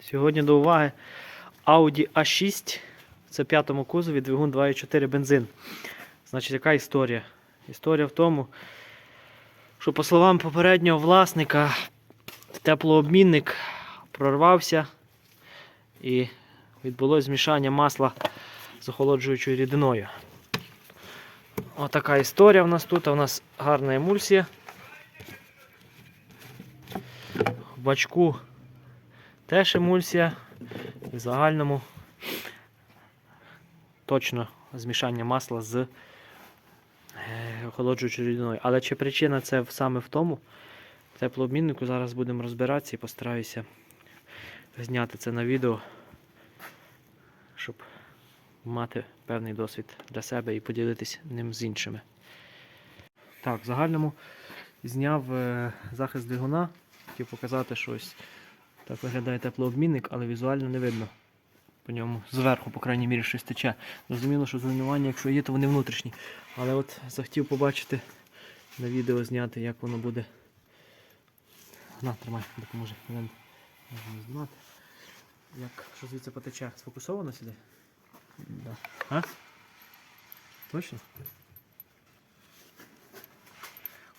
Сьогодні до уваги Audi A6. Це п'ятому кузові, двигун 2.4 бензин. Значить, яка історія? Історія в тому, що по словам попереднього власника, теплообмінник прорвався і відбулось змішання масла з охолоджуючою рідиною. Отака історія в нас тут. У нас гарна емульсія. В бачку теж емульсія. В загальному точно змішання масла з е, охолоджуючою рідиною. Але чи причина це саме в тому? Теплообміннику зараз будемо розбиратися і постараюся зняти це на відео, щоб мати певний досвід для себе і поділитися ним з іншими. Так, в загальному зняв е, захист двигуна, хотів показати щось. Так виглядає теплообмінник, але візуально не видно. По ньому зверху, по крайній мірі, щось тече. Зрозуміло, що зруйнування, якщо є, то вони внутрішні. Але от захотів побачити на відео зняти, як воно буде. На, тримай, допоможе. Знімати. Як що звідси потече? Сфокусовано сюди? Да. А? Точно?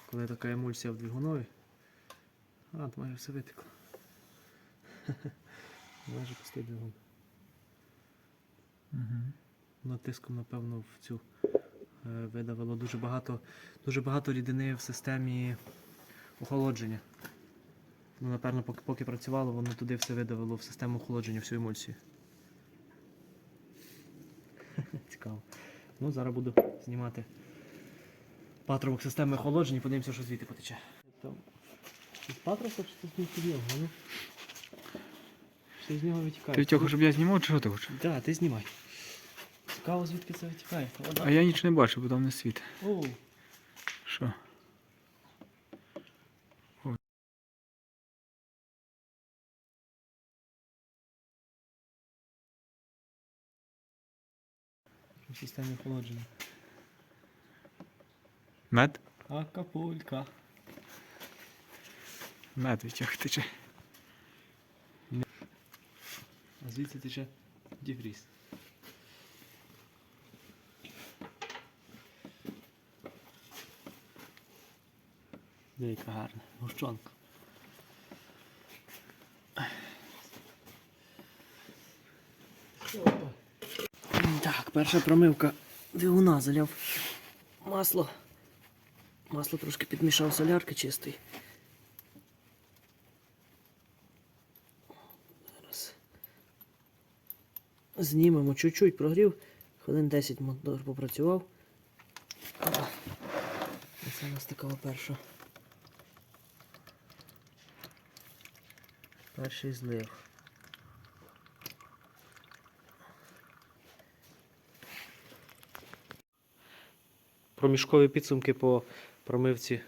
Коли така емульсія в двигунові. А, то майже все витекло. майже пустий двигун. Угу. Натиском, напевно, в цю е, видавило дуже багато, дуже багато рідини в системі охолодження. Ну, напевно, поки, поки працювало, воно туди все видавило в систему охолодження, всю емульсію. Цікаво. Ну, зараз буду знімати патрубок системи охолодження, подивимося, що звідти потече. Патрубок чи це з нього? Що з нього витікає? Ти Тьоха, щоб я знімав, чи що ти хочеш? Так, да, ти знімай. Цікаво, звідки це витікає. Вода. А я ніч не бачу, бо там не світ. О, Що? в системі охолодження. Мед? Акапулька. Мед Тьохи тече. А звідси тече діфріз. Деяка гарна. Гущонка. Так, перша промивка двигуна заляв масло. Масло трошки підмішав солярки чистий. Знімемо чуть-чуть прогрів. Хвилин 10 мотор попрацював. Це у нас така перша. Перший злив. Проміжкові підсумки по промивці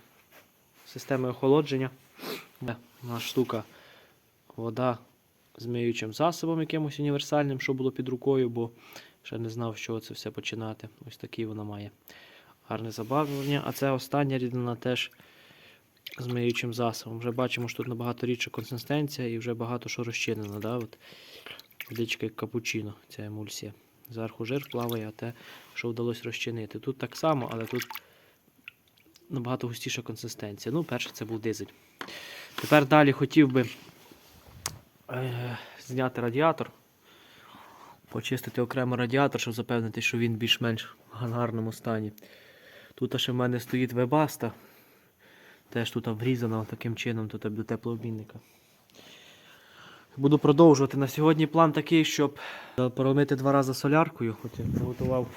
системи охолодження. У штука вода з миючим засобом якимось універсальним, що було під рукою, бо ще не знав, з чого це все починати. Ось такий вона має гарне забавлення. А це остання рідина теж з миючим засобом. Вже бачимо, що тут набагато рідша консистенція і вже багато що розчинено. Да? От водичка як капучино, ця емульсія. Зверху жир плаває, а те, що вдалося розчинити. Тут так само, але тут набагато густіша консистенція. Ну, перше, це був дизель. Тепер далі хотів би зняти радіатор, почистити окремо радіатор, щоб запевнити, що він більш-менш в гарному стані. Тут ще в мене стоїть вебаста. Теж тут врізана таким чином тут до теплообмінника. Буду продовжувати. На сьогодні план такий, щоб е, промити два рази соляркою. Хоч я приготував,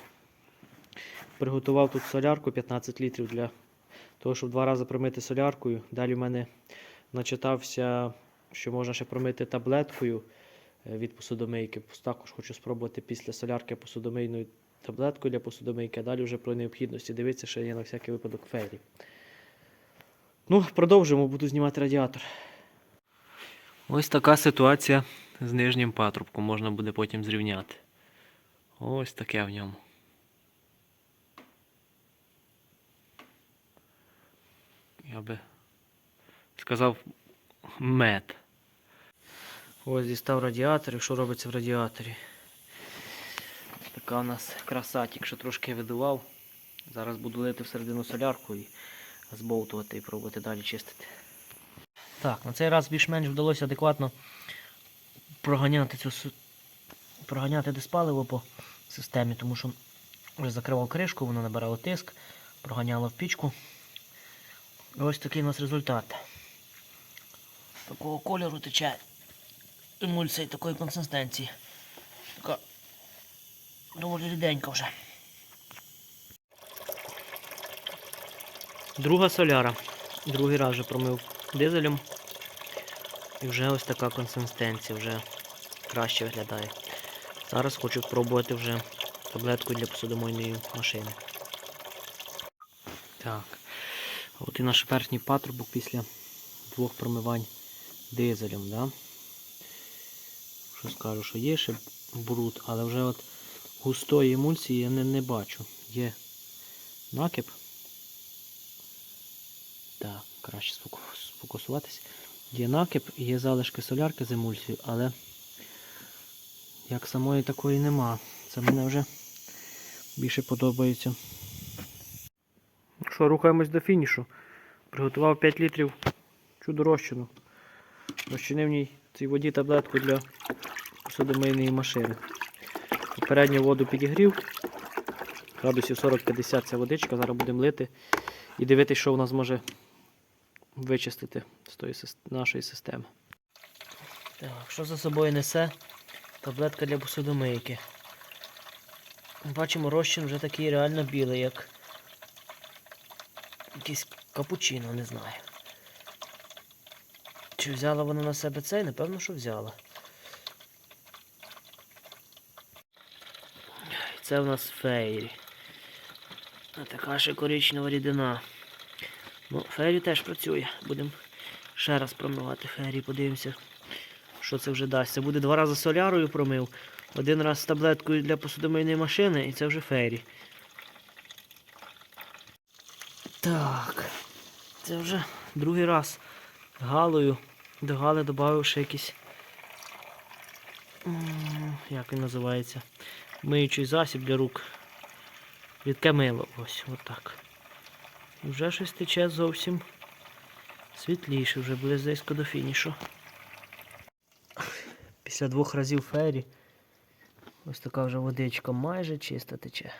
приготував тут солярку 15 літрів для того, щоб два рази промити соляркою. Далі в мене начитався, що можна ще промити таблеткою е, від посудомийки. Також хочу спробувати після солярки посудомийною таблеткою для посудомийки, а далі вже про необхідності дивитися, що є на всякий випадок фейлі. Ну, продовжимо, буду знімати радіатор. Ось така ситуація з нижнім патрубком. Можна буде потім зрівняти. Ось таке в ньому. Я би сказав мед. Ось дістав радіатор, що робиться в радіаторі. Така у нас краса, що трошки видував. Зараз буду лити всередину солярку і збовтувати і пробувати далі чистити. Так, на цей раз більш-менш вдалося адекватно проганяти цю проганяти диспаливо по системі, тому що вже закривав кришку, воно набирало тиск, проганяло в пічку. І ось такий у нас результат. Такого кольору тече емульсія такої консистенції. Така доволі ріденька вже. Друга соляра. Другий раз вже промив дизелем. І вже ось така консистенція, вже краще виглядає. Зараз хочу спробувати вже таблетку для посудомойної машини. Так. От і наш верхній патрубок після двох промивань дизелем. Да? Що скажу, що є ще бруд, але вже от густої емульсії я не, не бачу. Є накип. Так, краще сфокус- сфокусуватись. Є накип є залишки солярки з емульсією, але як самої такої нема. Це мене вже більше подобається. Що, рухаємось до фінішу. Приготував 5 літрів чудо розчину. Розчинив в ній цій воді таблетку для посудомийної машини. Попередню воду підігрів. Градусів 40-50 ця водичка. Зараз будемо лити і дивитися, що вона зможе вичистити з тої нашої системи. Так, що за собою несе таблетка для посудомийки? Бачимо, розчин вже такий реально білий, як якийсь капучино, не знаю. Чи взяла вона на себе цей? Напевно, що взяла. Це в нас фейрі. Така ще коричнева рідина. Ну, фейрі теж працює. Будемо ще раз промивати фейрі, подивимося, що це вже дасть. Це буде два рази солярою промив, один раз з таблеткою для посудомийної машини, і це вже фейрі. Так. Це вже другий раз галою. До гали додав ще якийсь. Як він називається? Миючий засіб для рук. Рідке мило. Ось, отак. І вже щось тече зовсім світліше, вже близько до фінішу. Після двох разів фері ось така вже водичка майже чиста тече.